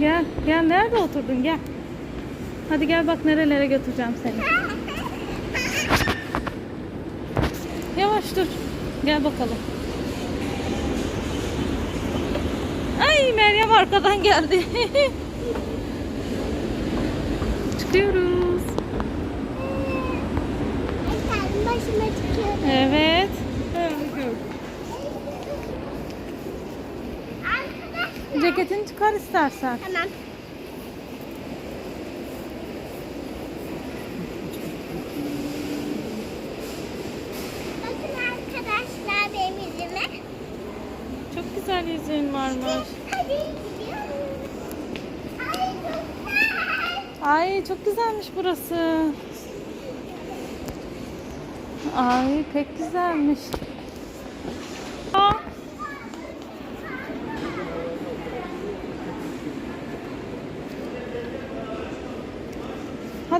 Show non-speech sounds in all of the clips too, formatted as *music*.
Gel. Gel. Nerede oturdun? Gel. Hadi gel bak nerelere götüreceğim seni. Yavaş dur. Gel bakalım. Ay Meryem arkadan geldi. *laughs* Çıkıyoruz. Evet. Arkadaşlar. Ceketini çıkar istersen. Tamam. Bakın arkadaşlar benim yüzüme. Çok güzel yüzüğün varmış. Hadi gidiyoruz. Ay çok güzel. Ay çok güzelmiş burası. Ay pek güzelmiş.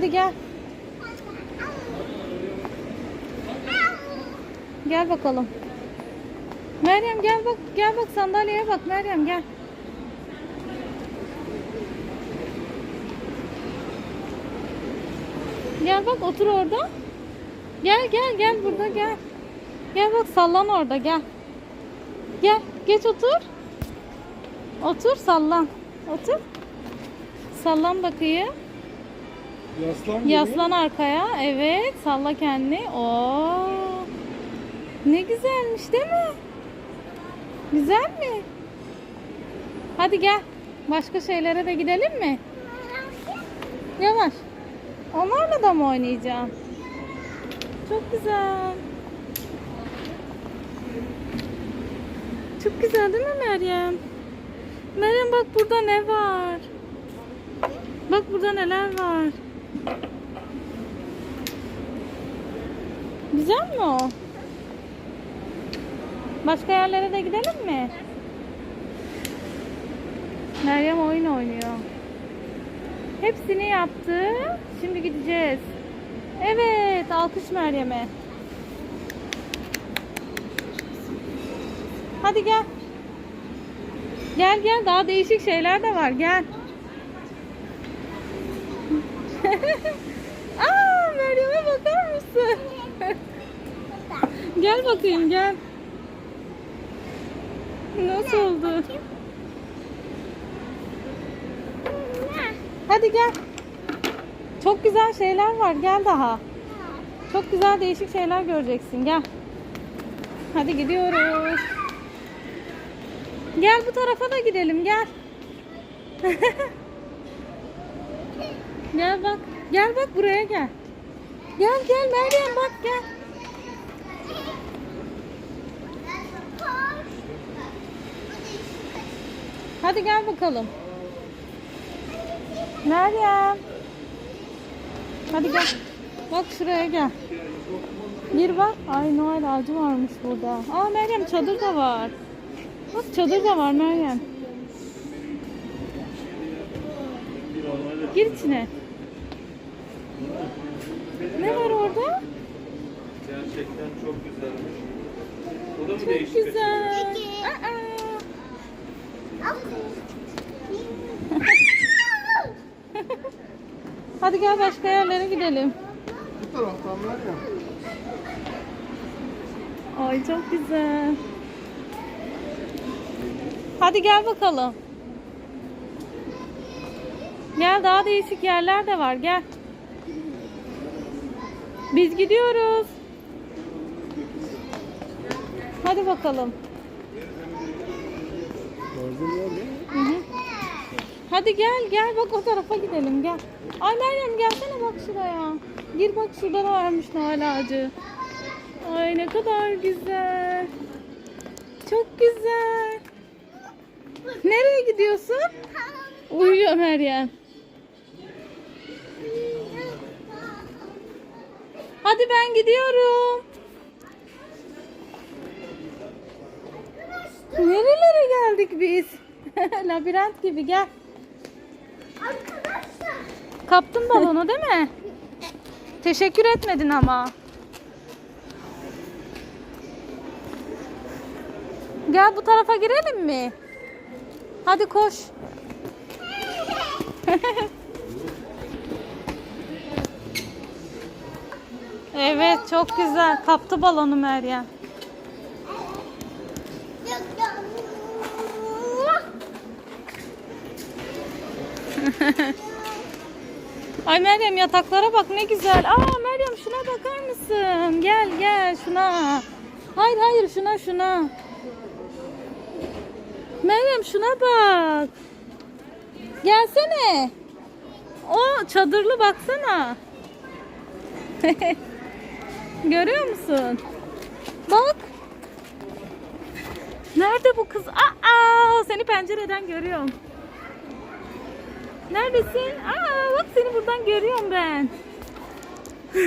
Hadi gel. Gel bakalım. Meryem gel bak gel bak sandalyeye bak Meryem gel. Gel bak otur orada. Gel gel gel burada gel. Gel bak sallan orada gel. Gel geç otur. Otur sallan. Otur. Sallan bakayım. Yaslan. Yaslan arkaya. Evet. Salla kendini. Oo. Ne güzelmiş değil mi? Güzel mi? Hadi gel. Başka şeylere de gidelim mi? Yavaş. Onlarla da mı oynayacağım? Çok güzel. Çok güzel değil mi Meryem? Meryem bak burada ne var? Bak burada neler var. Güzel mi o? Başka yerlere de gidelim mi? Meryem oyun oynuyor. Hepsini yaptı. Şimdi gideceğiz. Evet, alkış Meryem'e. Hadi gel. Gel gel daha değişik şeyler de var. Gel. *laughs* Aa Meryem'e bakar mısın? *laughs* gel bakayım gel. Nasıl oldu? Hadi gel. Çok güzel şeyler var. Gel daha. Çok güzel değişik şeyler göreceksin. Gel. Hadi gidiyoruz. Gel bu tarafa da gidelim. Gel. *laughs* gel bak. Gel bak buraya gel. Gel gel Meryem bak gel. Hadi gel bakalım. Meryem. Hadi gel. Bak şuraya gel. Gir bak. Ay Noel ağacı varmış burada. Aa Meryem çadır da var. Bak çadır da var Meryem. Gir içine. Ne var orada? Gerçekten çok güzelmiş. O da mı Çok değişik? güzel. Aa. *laughs* Hadi gel başka yerlere gidelim. Bu taraftan var ya. Ay çok güzel. Hadi gel bakalım. Gel daha değişik yerler de var gel. Biz gidiyoruz. Hadi bakalım. Hadi gel gel bak o tarafa gidelim gel. Ay Meryem gelsene bak şuraya. Gir bak şurada da varmış Noel ağacı. Ay ne kadar güzel. Çok güzel. Nereye gidiyorsun? Uyuyor Meryem. Hadi ben gidiyorum. Nerelere geldik biz? *laughs* Labirent gibi gel. Arkadaşlar. Kaptın balonu değil mi? Teşekkür etmedin ama. Gel bu tarafa girelim mi? Hadi koş. *laughs* evet çok güzel. Kaptı balonu Meryem. *laughs* Ay Meryem yataklara bak ne güzel. Aa Meryem şuna bakar mısın? Gel gel şuna. Hayır hayır şuna şuna. Meryem şuna bak. Gelsene. O çadırlı baksana. *laughs* Görüyor musun? Bak. Nerede bu kız? Aa, seni pencereden görüyorum. Neredesin? Aa, bak seni buradan görüyorum ben. *laughs*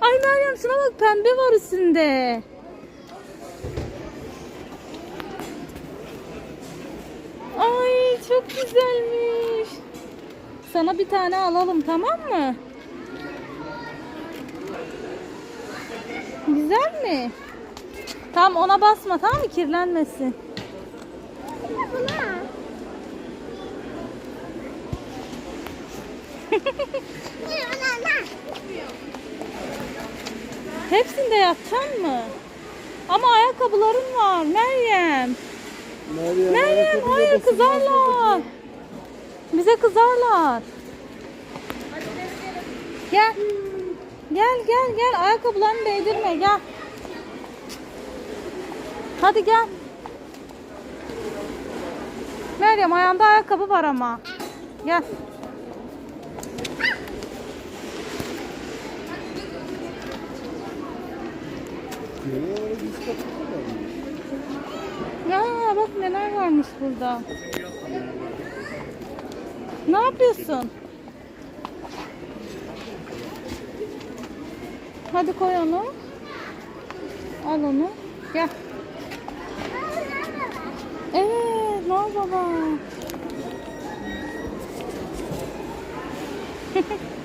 Ay Meryem şuna bak pembe var üstünde. Ay çok güzelmiş. Sana bir tane alalım tamam mı? Güzel mi? Tamam ona basma tamam mı kirlenmesin. *laughs* Hepsinde yapacaksın mı? Ama ayakkabıların var Meryem. Meryem, Meryem hayır kızarlar. Bize kızarlar. Gel. Gel gel gel ayakkabılarını değdirme gel. Hadi gel. Meryem ayağında ayakkabı var ama. Gel. Ya bak neler varmış burada. Ne yapıyorsun? Hadi koy onu. Al onu. Gel. Evet, Noel Baba. *laughs*